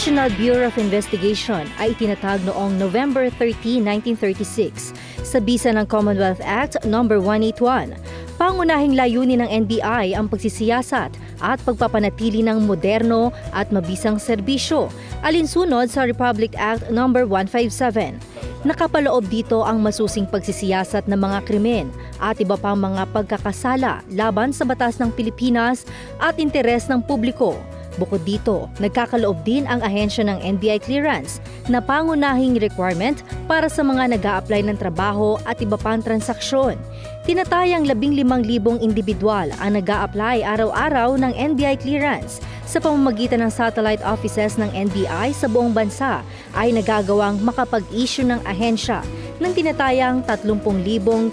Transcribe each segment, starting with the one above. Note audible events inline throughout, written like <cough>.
National Bureau of Investigation ay itinatag noong November 13, 1936 sa bisa ng Commonwealth Act No. 181. Pangunahing layunin ng NBI ang pagsisiyasat at pagpapanatili ng moderno at mabisang serbisyo, alinsunod sa Republic Act No. 157. Nakapaloob dito ang masusing pagsisiyasat ng mga krimen at iba pang mga pagkakasala laban sa batas ng Pilipinas at interes ng publiko. Bukod dito, nagkakaloob din ang ahensya ng NBI clearance na pangunahing requirement para sa mga nag apply ng trabaho at iba pang transaksyon. Tinatayang 15,000 individual ang nag apply araw-araw ng NBI clearance sa pamamagitan ng satellite offices ng NBI sa buong bansa ay nagagawang makapag-issue ng ahensya ng tinatayang 30,000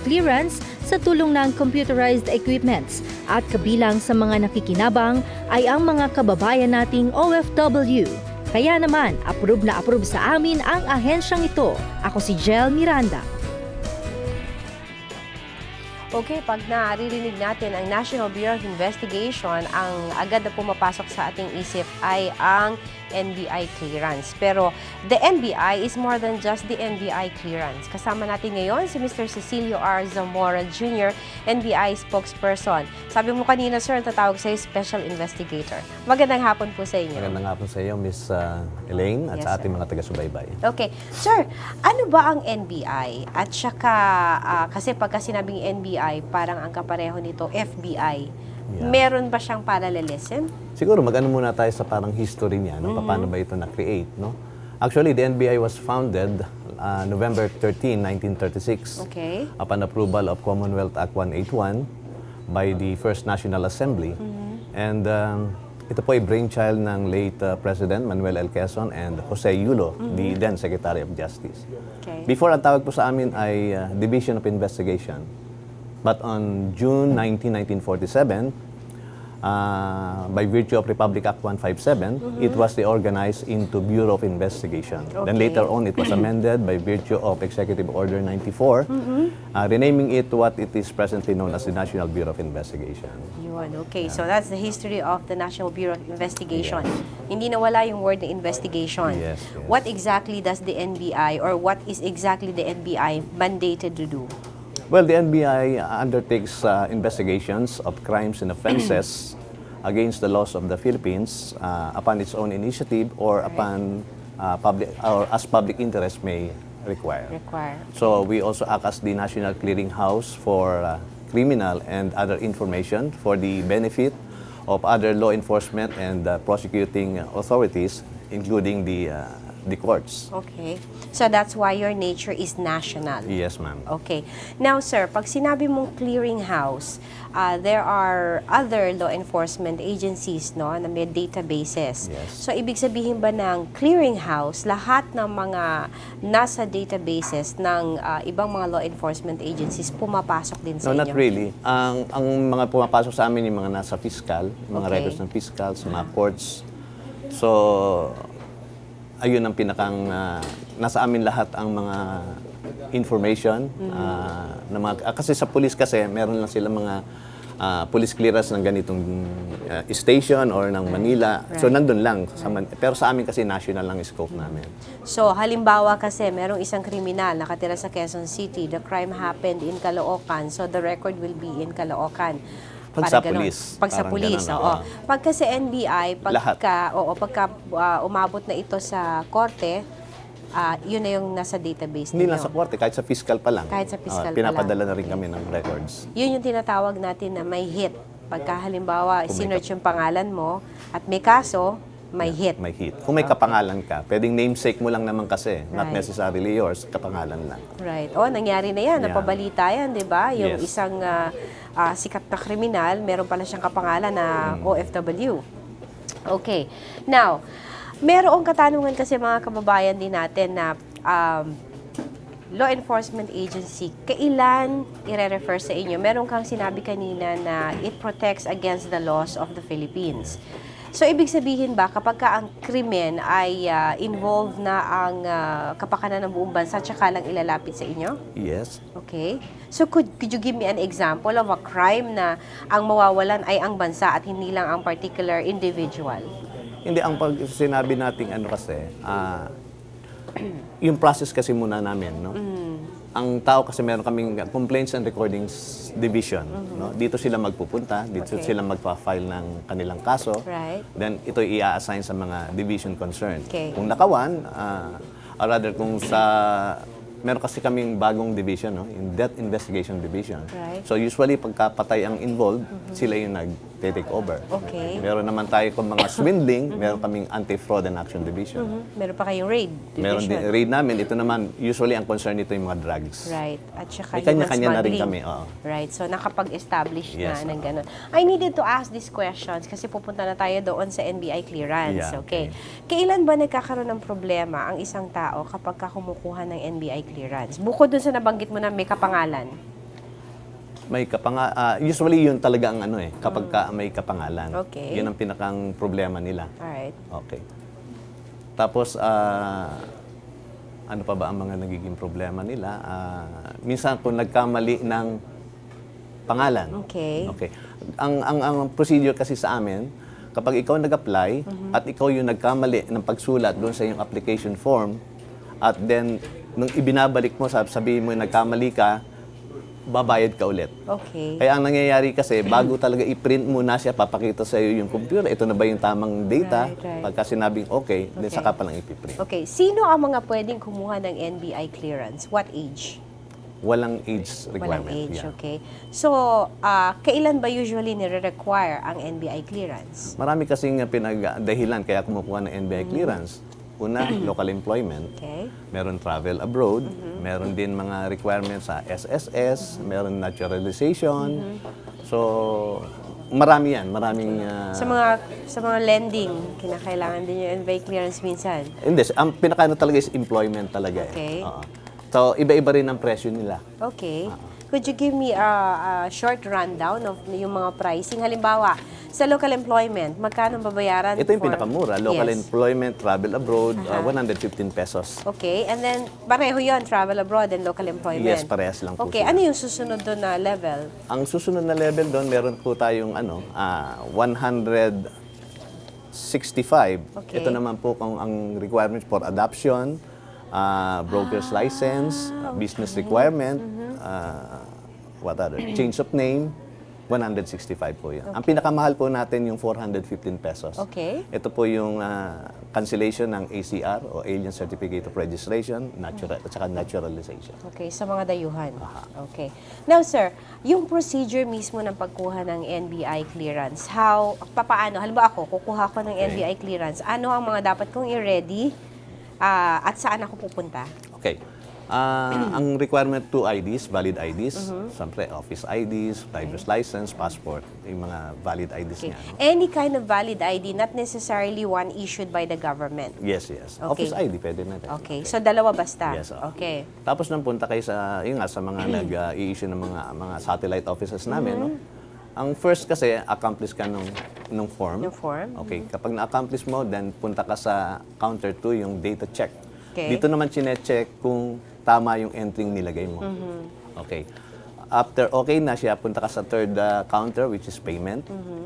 clearance sa tulong ng computerized equipments at kabilang sa mga nakikinabang ay ang mga kababayan nating OFW. Kaya naman, approve na approve sa amin ang ahensyang ito. Ako si Jel Miranda. Okay, pag naririnig natin ang National Bureau of Investigation, ang agad na pumapasok sa ating isip ay ang NBI clearance. Pero the NBI is more than just the NBI clearance. Kasama natin ngayon si Mr. Cecilio R. Zamora Jr., NBI spokesperson. Sabi mo kanina, sir, tatawag sa'yo Special Investigator. Magandang hapon po sa inyo. Magandang hapon sa iyo, Miss uh, Elaine, at Yes, sa sir. ating mga taga-subaybay. Okay. Sir, ano ba ang NBI? At saka, ah, kasi pagka sinabing NBI, parang ang kapareho nito, FBI. Yeah. Meron ba siyang parallelism? Siguro mag-ano muna tayo sa parang history niya, no? paano ba ito na-create. No? Actually, the NBI was founded uh, November 13, 1936 Okay. upon approval of Commonwealth Act 181 by the First National Assembly. And um, ito po ay brainchild ng late uh, President Manuel L. Quezon and Jose Yulo, the then Secretary of Justice. Okay. Before, ang tawag po sa amin ay uh, Division of Investigation. But on June 19, 1947, uh, by virtue of Republic Act 157, it was reorganized into Bureau of Investigation. Then Okay. later on, it was <clears throat> amended by virtue of Executive Order 94, uh, renaming it what it is presently known as the National Bureau of Investigation. Yun, okay. So that's the history of the National Bureau of Investigation. Hindi nawala yung word na investigation. Yes, yes. What exactly does the NBI or what is exactly the NBI mandated to do? Well, the NBI undertakes uh, investigations of crimes and offenses <clears throat> against the laws of the Philippines uh, upon its own initiative or upon uh, public or as public interest may require. Require. So we also act as the national clearinghouse for uh, criminal and other information for the benefit of other law enforcement and uh, prosecuting authorities, including the uh, the courts. Okay. So that's why your nature is national. Yes, ma'am. Okay. Now, sir, pag sinabi mong clearinghouse, uh, there are other law enforcement agencies no, na may databases. Yes. So, ibig sabihin ba ng clearinghouse, lahat ng mga nasa databases ng uh, ibang mga law enforcement agencies pumapasok din sa No, inyo? not really. Ang ang mga pumapasok sa amin yung mga nasa fiscal, yung mga Okay. records ng fiscal, sa mga courts. So, ayun ang pinakang ah, nasa amin lahat ang mga information ah, na mga ah, kasi sa police kasi meron lang sila mga ah, police clearance ng ganitong ah, station or ng Manila. So Right. nandun lang sa Man- pero sa amin kasi national lang scope namin. So, halimbawa kasi, merong isang kriminal nakatira sa Quezon City. The crime happened in Caloocan. So, the record will be in Caloocan. Pag Parang sa ganon. pulis, Pag sa parang pulis, oo. oo. Pagka sa NBI, pagka, oo, pagka ah, umabot na ito sa korte, ah, yun na yung nasa database Hindi lang sa korte, kahit sa fiscal pa lang. Kahit sa fiscal Ah, pa lang. Pinapadala na rin kami ng records. Yun yung tinatawag natin na may hit. Pagka halimbawa, sinerch yung pangalan mo at may kaso, may hit. May hit. Kung may kapangalan ka, pwedeng namesake mo lang naman kasi, not Right. necessarily yours, kapangalan lang. Right. Oh, nangyari na yan. Yeah. Napabalita yan, di ba? Yung Yes. isang ah, ah, sikat na kriminal, meron pala siyang kapangalan na Mm. OFW. Okay. Now, merong katanungan kasi mga kababayan din natin na um, law enforcement agency, kailan ire-refer sa inyo? Meron kang sinabi kanina na it protects against the laws of the Philippines. So, ibig sabihin ba, kapag ka ang krimen ay ah, involved na ang ah, kapakanan ng buong bansa, tsaka lang ilalapit sa inyo? Yes. Okay. So, could, could you give me an example of a crime na ang mawawalan ay ang bansa at hindi lang ang particular individual? Hindi, ang pag sinabi nating ano kasi, ah, <clears throat> yung process kasi muna namin, no? Ang tao kasi meron kaming complaints and recordings division, no? Dito sila magpupunta, dito Okay. sila magpa-file ng kanilang kaso. Right. Then ito i-assign sa mga division concerned. Okay. Kung nakawan, ah, or rather kung sa meron kasi kaming bagong division, no? In Death Investigation Division. Right. So usually pagka-patay ang involved, sila yung nag-take over. Okay. Meron naman tayo kung mga swindling, meron kaming Anti-Fraud and Action Division. Meron pa kayong raid Meron din, division. raid namin, ito naman, usually ang concern nito yung mga drugs. Right. At saka May human kanya-kanya na rin smuggling. kami, oo. Right. So, nakapag-establish Yes, na ng oo. ganun. I needed to ask these questions kasi pupunta na tayo doon sa NBI clearance. Yeah, okay. okay. Kailan ba nagkakaroon ng problema ang isang tao kapag ka kumukuha ng NBI clearance? Bukod dun sa nabanggit mo na may kapangalan. May kapanga ah, usually yun talaga ang ano eh, kapag ka may kapangalan. Mm. Okay. Yun ang pinakang problema nila. Alright. Okay. Tapos, ah, ano pa ba ang mga nagiging problema nila? Ah, minsan kung nagkamali ng pangalan. Okay. Okay. Ang, ang, ang procedure kasi sa amin, kapag ikaw nag-apply Mm-hmm. at ikaw yung nagkamali ng pagsulat doon sa iyong application form, at then, nung ibinabalik mo, sab- sabihin mo nagkamali ka, babayad ka ulit. Okay. Kaya ang nangyayari kasi, bago talaga i-print muna siya, papakita sa iyo yung computer, ito na ba yung tamang data? Right, right. Pagka sinabing okay, then Okay. saka pa lang ipiprint. Okay. Sino ang mga pwedeng kumuha ng NBI clearance? What age? Walang age Walang requirement. age, yeah. okay. So, ah, kailan ba usually nire-require ang NBI clearance? Marami kasing pinagdahilan kaya kumukuha ng NBI clearance. Una, local employment. Okay. Meron travel abroad, meron din mga requirements sa SSS, meron naturalization. So, marami yan, maraming... ah, Sa mga sa mga lending, kinakailangan din yung NBI clearance minsan. hindi, ang pinakaano talaga is employment talaga. eh. Okay. Oo. So, iba-iba rin ang presyo nila. Okay. Could you give me a, a short rundown of yung mga pricing? Halimbawa, sa local employment, magkano babayaran Ito yung for- pinakamura, local Yes. employment, travel abroad, ah, 115 pesos. Okay, and then pareho yun, travel abroad and local employment. Yes, parehas lang po Okay, sila. ano yung susunod doon na level? Ang susunod na level doon, meron po tayong ano, ah, 165. Okay. Ito naman po kung ang requirements for adoption, ah, broker's license, ah, business requirement, ah, what other, change of name, 165 po yun. Ang pinakamahal po natin yung 415 pesos. Okay. Ito po yung ah, cancellation ng ACR o Alien Certificate of Registration natural, at saka naturalization. Okay, sa mga dayuhan. Okay. Now, sir, yung procedure mismo ng pagkuha ng NBI clearance, how, papaano? Halimbawa ako, kukuha ko ng NBI clearance, ano ang mga dapat kong i-ready ah, at saan ako pupunta? Okay. Ah, ang requirement two IDs, valid IDs, siyempre office IDs, driver's license, passport, yung mga valid IDs Okay. niya. Any kind of valid ID, not necessarily one issued by the government. Yes, yes. Okay. Office ID, pwede na rin. Okay, so dalawa basta? Yes, oo. Okay. Tapos nang punta kayo sa, yun nga, sa mga <clears throat> nag-i-issue ng mga mga satellite offices namin, no? Ang first kasi, accomplish ka nung, nung form. Yung form. Okay, kapag na-accomplish mo, then punta ka sa counter 2, yung data check. Okay. Dito naman chine-check kung tama yung entry nilagay mo. Mm-hmm. Okay. After okay na siya, punta ka sa third uh, counter, which is payment. Mm-hmm.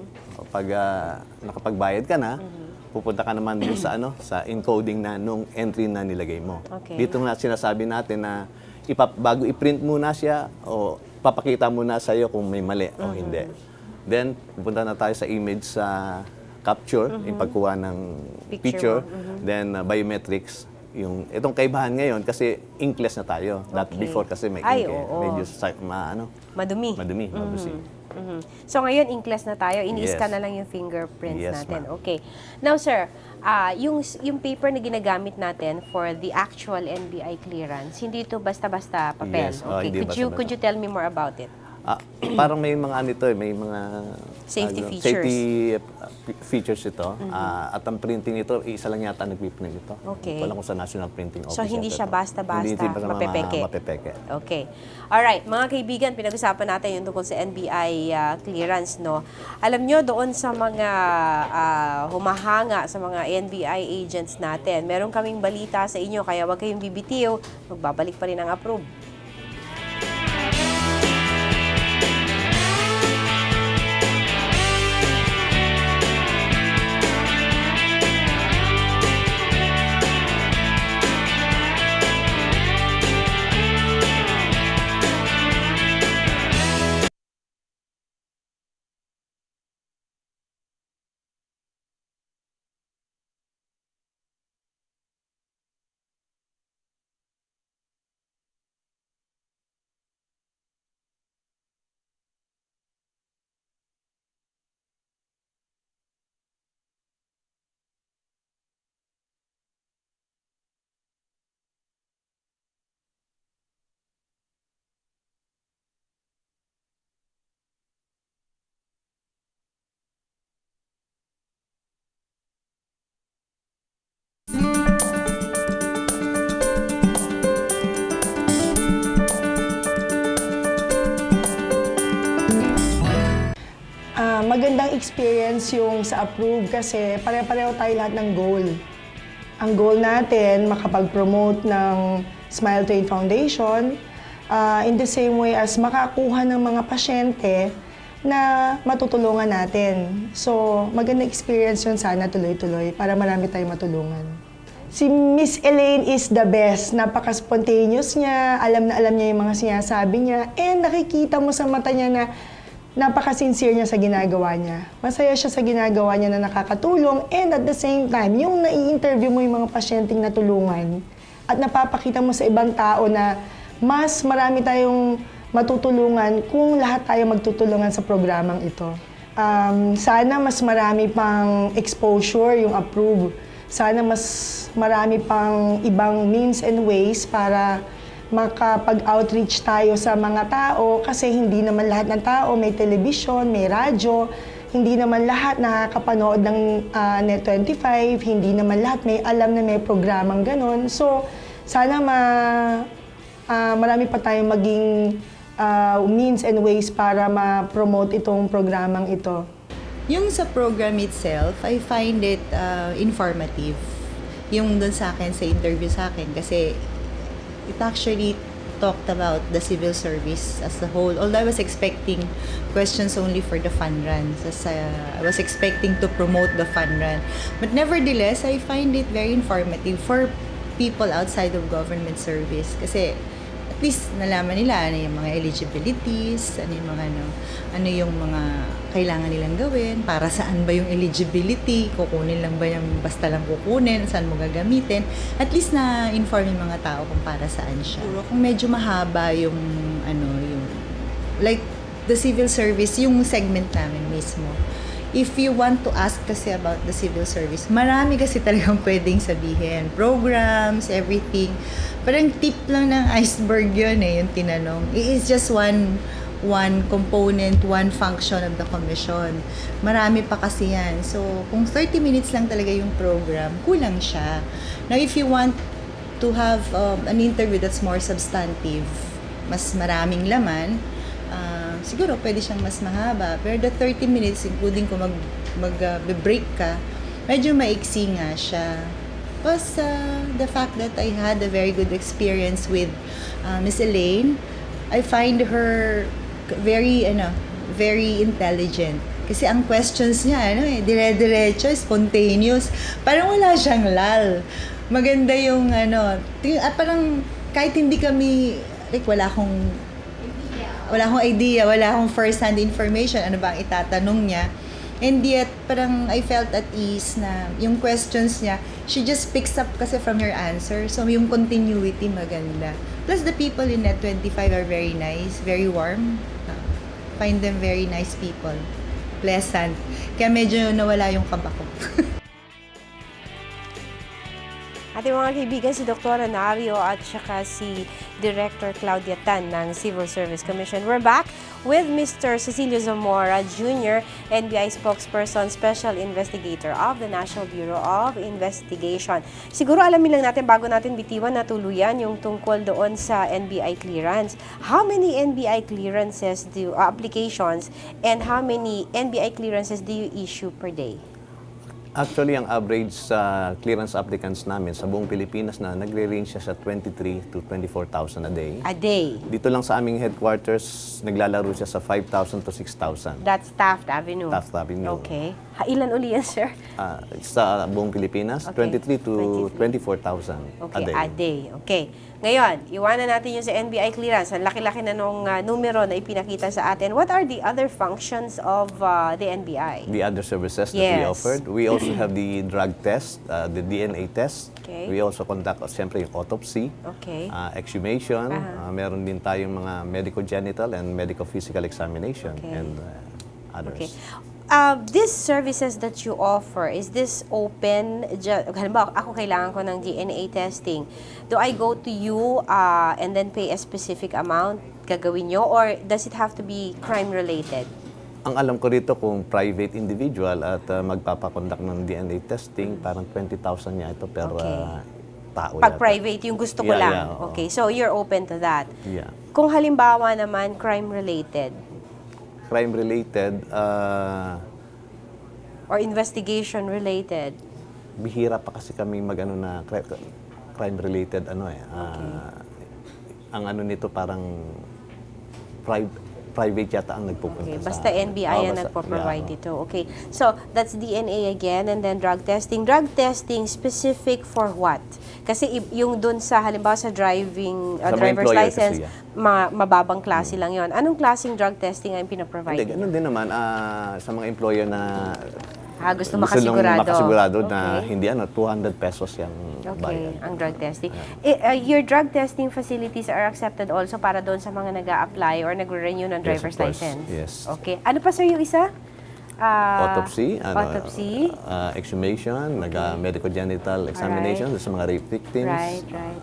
Pag uh, nakapagbayad ka na, pupunta ka naman dun sa ano, sa encoding na nung entry na nilagay mo. Okay. Dito na sinasabi natin na ipap, bago i-print muna siya o papakita muna sa iyo kung may mali o Mm-hmm. hindi. Then, pupunta na tayo sa image sa capture, yung pagkuha ng Mm-hmm. Picture picture, mo. then uh, biometrics, yung itong kaibahan ngayon kasi inkless na tayo. That Okay. before kasi may Ay, ink eh. oo. Medyo sa, ma, ano, Madumi. madumi, mabusi. Mhm. So ngayon, inkles na tayo, ini-scan Yes. na lang yung fingerprints Yes, natin. Okay. Now sir, ah yung yung paper na ginagamit natin for the actual NBI clearance, hindi ito basta-basta papel. Yes. Oh, okay. hindi could you basta-basta. could you tell me more about it? Ah, parang may mga ano ito eh, may mga Safety ano, features. Safety uh, features ito. Ah, at ang printing nito, isa lang yata nagpiprint ito. Okay. Wala ko sa National Printing Office. So, hindi yata siya ito. basta-basta Hindi basta ma- mapepeke. mapepeke. Okay. All right, mga kaibigan, pinag-usapan natin yung tungkol sa NBI ah, clearance, no. Alam nyo doon sa mga ah, humahanga sa mga NBI agents natin, meron kaming balita sa inyo kaya wag kayong bibitiw, magbabalik pa rin ang approve. Magandang experience yung sa approve kasi pare-pareho tayo lahat ng goal. Ang goal natin, makapag-promote ng Smile Train Foundation ah, in the same way as makakuha ng mga pasyente na matutulungan natin. So, magandang experience yun sana tuloy-tuloy para marami tayong matulungan. Si Miss Elaine is the best. Napaka-spontaneous niya, alam na alam niya yung mga sinasabi niya, and nakikita mo sa mata niya na napaka-sincere niya sa ginagawa niya. Masaya siya sa ginagawa niya na nakakatulong, and at the same time, yung nai-interview mo yung mga pasyenteng natulungan, at napapakita mo sa ibang tao na mas marami tayong matutulungan kung lahat tayo magtutulungan sa programang ito. Um, sana mas marami pang exposure yung approve. Sana mas marami pang ibang means and ways para makapag-outreach tayo sa mga tao kasi hindi naman lahat ng tao may television, may radyo, hindi naman lahat nakakapanood ng ah, Net25, hindi naman lahat may alam na may programang ganun. So, sana ma, ah, marami pa tayong maging ah, means and ways para ma-promote itong programang ito. Yung sa program itself, I find it uh, informative. Yung dun sa akin, sa interview sa akin, kasi it actually talked about the civil service as a whole. Although I was expecting questions only for the fun runs, as uh, I was expecting to promote the fun run. But nevertheless, I find it very informative for people outside of government service. Kasi least nalaman nila ano yung mga eligibilities, ano yung mga ano, ano yung mga kailangan nilang gawin, para saan ba yung eligibility, kukunin lang ba yung basta lang kukunin, saan mo gagamitin. At least na inform yung mga tao kung para saan siya. Siguro kung medyo mahaba yung ano yung like the civil service, yung segment namin mismo. If you want to ask kasi about the civil service, marami kasi talagang <laughs> pwedeng sabihin. Programs, everything. Parang tip lang ng <laughs> iceberg yun eh, yung tinanong. It is just one one component, one function of the commission. Marami pa kasi yan. So, kung 30 minutes lang talaga yung program, kulang siya. Now, if you want to have um, an interview that's more substantive, mas maraming laman, ah, siguro pwede siyang mas mahaba. Pero the 30 minutes, including kung mag, mag ah, ka, medyo maiksi nga siya. Plus, ah, the fact that I had a very good experience with ah, Miss Elaine, I find her very, ano, very intelligent. Kasi ang questions niya, ano eh, dire-diretso, spontaneous. Parang wala siyang lal. Maganda yung, ano, ting- at parang kahit hindi kami, like, wala akong wala akong idea, wala akong first-hand information, ano ba ang itatanong niya. And yet, parang I felt at ease na yung questions niya, she just picks up kasi from your answer. So, yung continuity maganda. Plus, the people in Net25 are very nice, very warm. Find them very nice people. Pleasant. Kaya medyo nawala yung kaba ko. <laughs> Ating mga kaibigan, si Dr. Nario at saka si Director Claudia Tan ng Civil Service Commission. We're back with Mr. Cecilio Zamora Jr., NBI spokesperson, Special Investigator of the National Bureau of Investigation. Siguro alamin lang natin bago natin bitiwan na tuluyan yung tungkol doon sa NBI clearance. How many NBI clearances do uh, applications and how many NBI clearances do you issue per day? Actually, ang average sa clearance applicants namin sa buong Pilipinas na nagre-range siya sa 23 to 24,000 a day. A day. Dito lang sa aming headquarters, naglalaro siya sa 5,000 to 6,000. That's Taft Avenue. Taft Avenue. Okay. Ha, ilan uli yan, sir? Ah, sa buong Pilipinas, Okay. 23 to 23. 24,000 Okay, a day. a day. Okay. Ngayon, iwanan natin yung sa NBI clearance. Ang laki-laki na nung ah, numero na ipinakita sa atin. What are the other functions of ah, the NBI? The other services that we Yes. offered. We also have the drug test, uh, the DNA test. Okay. We also conduct, uh, siyempre, yung autopsy, Okay. uh, exhumation. Aha. Uh, meron din tayong mga medico-genital and medico-physical examination Okay. and uh, others. Okay. Uh, these services that you offer, is this open? Halimbawa, ako kailangan ko ng DNA testing. Do I go to you uh, and then pay a specific amount? Gagawin nyo? Or does it have to be crime-related? Ang alam ko rito kung private individual at uh, magpapakondak ng DNA testing, parang 20,000 niya ito per Okay. uh, tao. Pag yata. private, yung gusto ko Yeah, lang. yeah, okay, so you're open to that. Yeah. Kung halimbawa naman crime-related, crime-related, ah, Or investigation related? bihira pa kasi kami mag-ano na cri- crime-related ano eh. ah, Ang ano nito parang pri- private yata ang nagpupunta Okay, sa... basta NBI Oh, ang nagpo-provide yeah, dito. Okay. So, that's DNA again and then drug testing. Drug testing specific for what? Kasi yung dun sa halimbawa sa driving uh, Sa driver's license, kasi, yeah. ma- mababang klase lang 'yon. Anong klaseng drug testing ang pino-provide? Hindi, ganun din naman ah, sa mga employer na Ah, gusto makasigurado. makasigurado na Okay. hindi ano, 200 pesos yung Okay, bayad. ang drug testing. Eh, uh, your drug testing facilities are accepted also para doon sa mga nag apply or nagre-renew ng Yes, driver's course. license? Yes. Okay. Ano pa sir yung isa? Ah, autopsy, ano, autopsy. ah, exhumation, nag ah, medical genital examination sa mga rape victims. Right, right.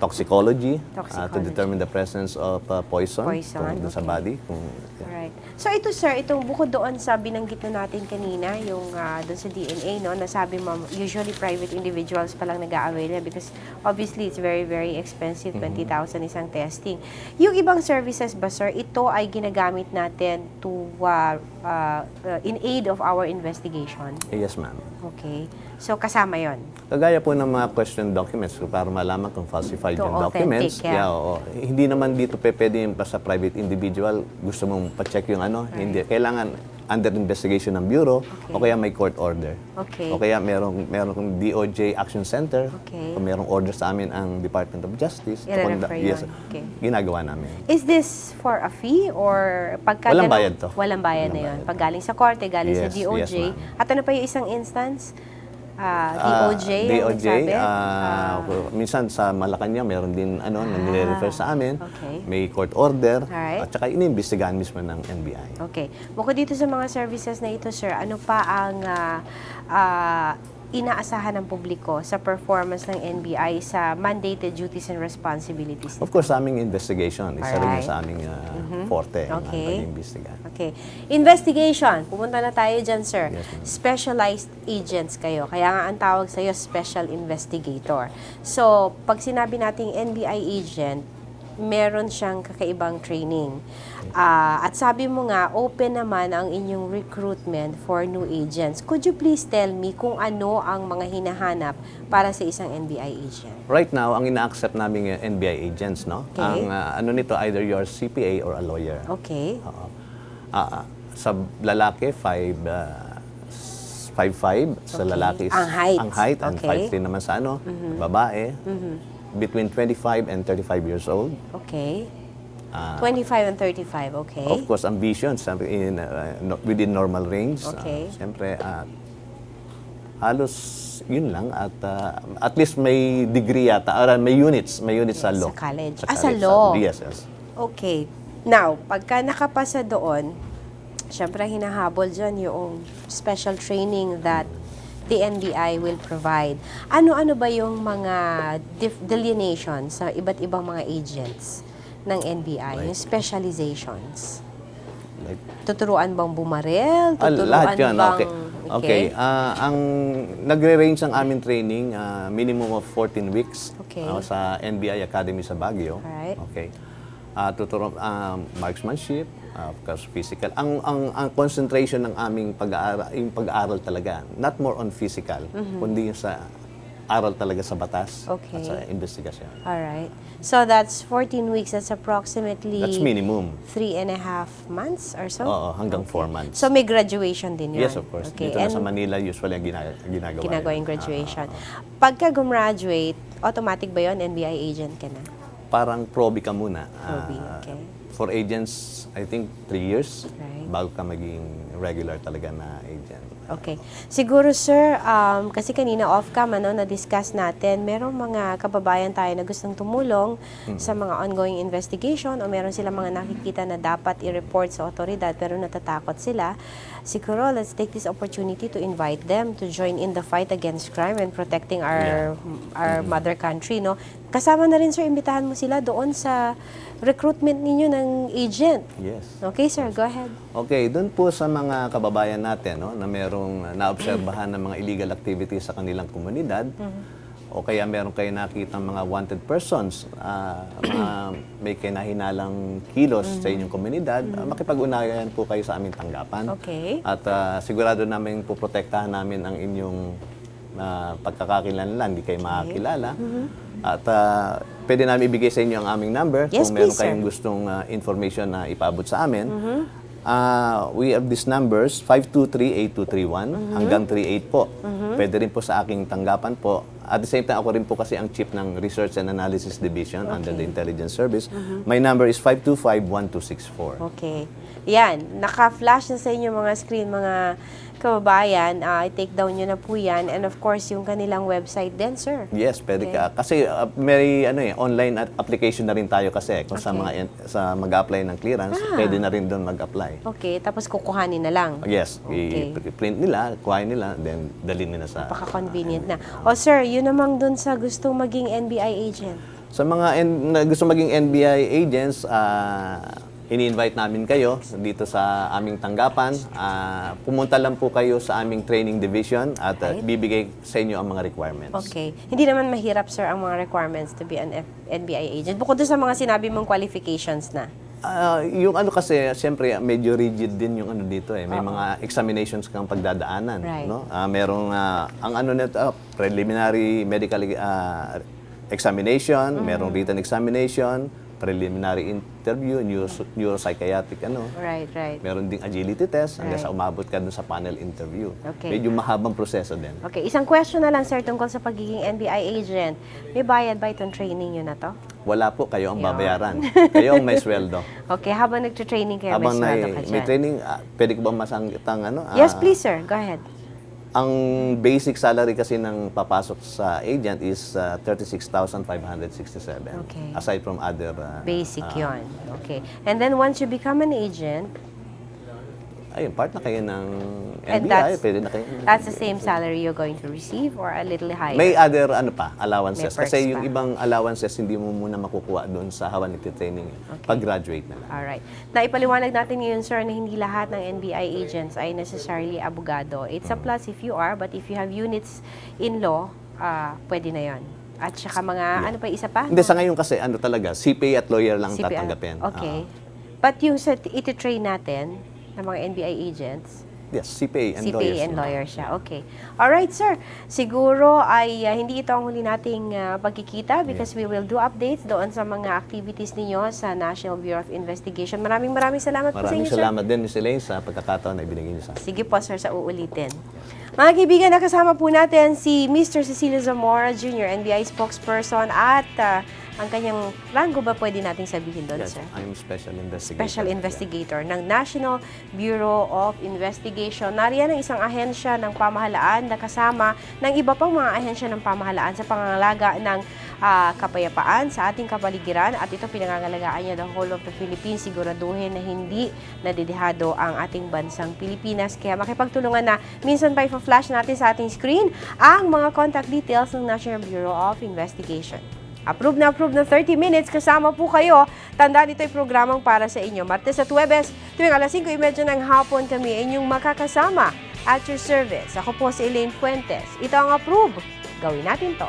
Toxicology, ah, to Toxicology. determine the presence of ah, poison, Poison, kung dun sa okay. body. Kung, Alright. So ito sir, itong bukod doon sa binanggit na natin kanina, yung ah, doon sa DNA, no, nasabi mo, usually private individuals pa lang nag-a-avail yan because obviously it's very, very expensive, 20,000 isang testing. Yung ibang services ba sir, ito ay ginagamit natin to, ah, ah, uh, in aid of our investigation? Eh, yes, ma'am. Okay. So kasama yon. Kagaya po ng mga question documents so para malaman kung falsified Ito, yung documents. yeah. oo. Hindi naman dito pe pwede yung pa sa private individual. Gusto mong pa-check yung ano. Hindi. Kailangan under investigation ng bureau o kaya may court order. Okay. O kaya merong, merong DOJ Action Center. Okay. O merong order sa amin ang Department of Justice. Kung- yun. Okay. Ginagawa namin. Is this for a fee or pagka Walang ganun- bayad to. Walang bayad na Walang yun. bayad. Pag galing sa korte, galing sa Yes, DOJ. yes. At ano pa yung isang instance? Ah, Ah, DOJ? ang DOJ, nagsabi? ah, minsan sa Malacanang meron din ano na nire-refer sa amin. okay. May court order Alright. at saka iniimbestigahan mismo ng NBI. Okay. Bukod dito sa mga services na ito, sir, ano pa ang ah, ah, inaasahan ng publiko sa performance ng NBI sa mandated duties and responsibilities? Of course, sa aming investigation, isa rin Alright. yun sa aming uh, forte, ang Okay. pag-imbestigahan. Okay. Investigation. Pumunta na tayo dyan, sir. Yes. Specialized agents kayo. Kaya nga ang tawag sa'yo, special investigator. So, pag sinabi nating NBI agent, meron siyang kakaibang training. Ah, at sabi mo nga, open naman ang inyong recruitment for new agents. Could you please tell me kung ano ang mga hinahanap para sa isang NBI agent? Right now, ang ina-accept namin yung NBI agents, no? Okay. Ang uh, ano nito, either you're CPA or a lawyer. Okay. Ah, ah, sa lalaki, 5 5'5", sa Okay. lalaki is Ang height. ang height and Okay. Mm-hmm. 5'3 naman sa ano, babae. Between 25 and 35 years old. Okay. Ah, 25 and 35, okay. Of course, ambition sabi, in, uh, no- within normal range. Okay. Uh, Siyempre, ah, halos yun lang at ah, at least may degree yata, or ah, may units, may units sa Yes, law. sa college. Ah, sa college, law. yes, yes. Okay. Now, pagka nakapasa doon, syempre hinahabol dyan yung special training that the NBI will provide. Ano-ano ba yung mga delineations sa iba't ibang mga agents ng NBI, yung specializations? Like, Tuturuan bang bumarel? ah, Tuturuan lahat yun, bang... okay. Okay, ah, ang nagre-range ang aming training, ah, minimum of 14 weeks Okay. ah, sa NBI Academy sa Baguio. Alright. Okay. Ah, tuturo ah, marksmanship, ah, of course physical. Ang ang ang concentration ng aming pag-aaral, yung pag-aaral talaga, not more on physical, kundi yung sa aral talaga sa batas Mm-hmm. Okay. at sa investigasyon. Alright. So that's 14 weeks. That's approximately... That's minimum. Three and a half months or so? Oo, hanggang 4 months. So may graduation din yun? yes, of course. Okay. Dito na And sa Manila, usually ang gina- ginagawa. ginagawa yun. yung graduation. Ah, Pagka gumraduate, automatic ba yun? NBI agent ka na? parang proby ka muna. Proby, okay. For agents, I think 3 years Right. bago ka maging regular talaga na agent. Okay. Siguro, sir, um, kasi kanina off-cam, ano, na-discuss natin, merong mga kababayan tayo na gustong tumulong sa mga ongoing investigation o meron silang mga nakikita na dapat i-report sa otoridad pero natatakot sila. Siguro, let's take this opportunity to invite them to join in the fight against crime and protecting our our mother country, no? Kasama na rin, sir, imbitahan mo sila doon sa recruitment ninyo ng agent. Yes. Okay, sir, go ahead. Okay, doon po sa mga kababayan natin no, na merong naobserbahan ng mga illegal activities sa kanilang komunidad o kaya meron kayo nakita mga wanted persons, ah, mga may kinahinalang kilos sa inyong komunidad, ah, makipag-unayan po kayo sa aming tanggapan. Okay. At ah, sigurado namin poprotektahan namin ang inyong uh, pagkakakilanlan, hindi kayo makakilala. At ah, pwede namin ibigay sa inyo ang aming number Yes, kung meron please, sir. kayong gustong ah, information na ipaabot sa amin. Ah, we have these numbers, 523-8231 hanggang 38 po. Pwede rin po sa aking tanggapan po. At the same time, ako rin po kasi ang chief ng Research and Analysis Division under the Intelligence Service. My number is 525-1264. Okay. Yan, naka-flash na sa inyo mga screen, mga kababayan. Ah, i-take down nyo na po yan. And of course, yung kanilang website din, sir. Yes, pwede Okay. ka. Kasi uh, may ano eh, online at application na rin tayo kasi kung sa Okay. mga en- sa mag-apply ng clearance, Ah. pwede na rin doon mag-apply. Okay, tapos kukuhanin na lang. Yes, Okay. i-print nila, kuhain nila, then dalhin nila sa Napaka-convenient na. O sir, yun namang dun sa gustong maging NBI agent. Sa mga N- na gusto maging NBI agents, ah, ini-invite namin kayo dito sa aming tanggapan. Ah, pumunta lang po kayo sa aming training division at Right. bibigay sa inyo ang mga requirements. Okay. Hindi naman mahirap, sir, ang mga requirements to be an F- NBI agent. Bukod doon sa mga sinabi mong qualifications na. Ah, yung ano kasi, siyempre, medyo rigid din yung ano dito eh. May mga examinations kang pagdadaanan. Right. No? Ah, merong, ah, ang ano nito, ah, preliminary medical ah, examination, merong written examination, preliminary interview, neuro, neuropsychiatric ano. Right, right. Meron ding agility test hanggang Right. sa umabot ka dun sa panel interview. Okay. Medyo mahabang proseso din. Okay, isang question na lang, sir, tungkol sa pagiging NBI agent. May bayad ba itong training nyo na to? Wala po, kayo ang Yun. babayaran. <laughs> kayo ang may sweldo. Okay, habang nagtra-training kayo, Habang may sweldo ka may dyan. training, ah, pwede ko ba masangkit ang ano? Yes, Ah, please, sir. Go ahead. Ang basic salary kasi ng papasok sa agent is uh, 36,567. Okay. Aside from other... uh, Basic uh, yon. Okay. And then once you become an agent, Ayun, part na kayo ng And NBI. that's- pwede na kayo. that's the same salary you're going to receive or a little higher? May other ano pa, allowances. May perks Kasi yung pa. ibang allowances, hindi mo muna makukuha doon sa habang nagtitraining. Pag-graduate na lang. Alright. Naipaliwanag natin ngayon, sir, na hindi lahat ng NBI agents ay necessarily abogado. It's a plus if you are, but if you have units in law, ah, pwede na yon. At saka mga, ano pa, isa pa? Hindi, sa ngayon kasi, ano talaga, CPA at lawyer lang CPR. tatanggapin. Okay. But yung sa iti-train natin, ng mga NBI agents, yes, CPA and CPA lawyers. and lawyer siya. Okay. Alright, sir. Siguro ay ah, hindi ito ang huli nating ah, pagkikita because we will do updates doon sa mga activities ninyo sa National Bureau of Investigation. Maraming maraming salamat po sa Maraming inyo, sir. salamat din, Miss Elaine, sa pagkakataon na ibinigay niyo sa akin. Sige po, sir, sa uulitin. Mga kaibigan, nakasama po natin si Mr. Cecilio Zamora Jr., NBI spokesperson at ah, ang kanyang rango ba pwede nating sabihin doon, Yes, sir? I'm special investigator. Special Investigator ng National Bureau of Investigation. Nariyan ang isang ahensya ng pamahalaan na kasama ng iba pang mga ahensya ng pamahalaan sa pangangalaga ng ah, kapayapaan sa ating kapaligiran at ito pinangangalagaan niya the whole of the Philippines. Siguraduhin na hindi nadidihado ang ating bansang Pilipinas. Kaya makipagtulungan na minsan pa flash natin sa ating screen ang mga contact details ng National Bureau of Investigation. Approve na approve ng 30 minutes. Kasama po kayo. Tandaan ito ay programang para sa inyo. Martes at Huwebes, tuwing alas 5.30 ng hapon kami inyong makakasama at your service. Ako po si Elaine Fuentes. Ito ang approve. Gawin natin to.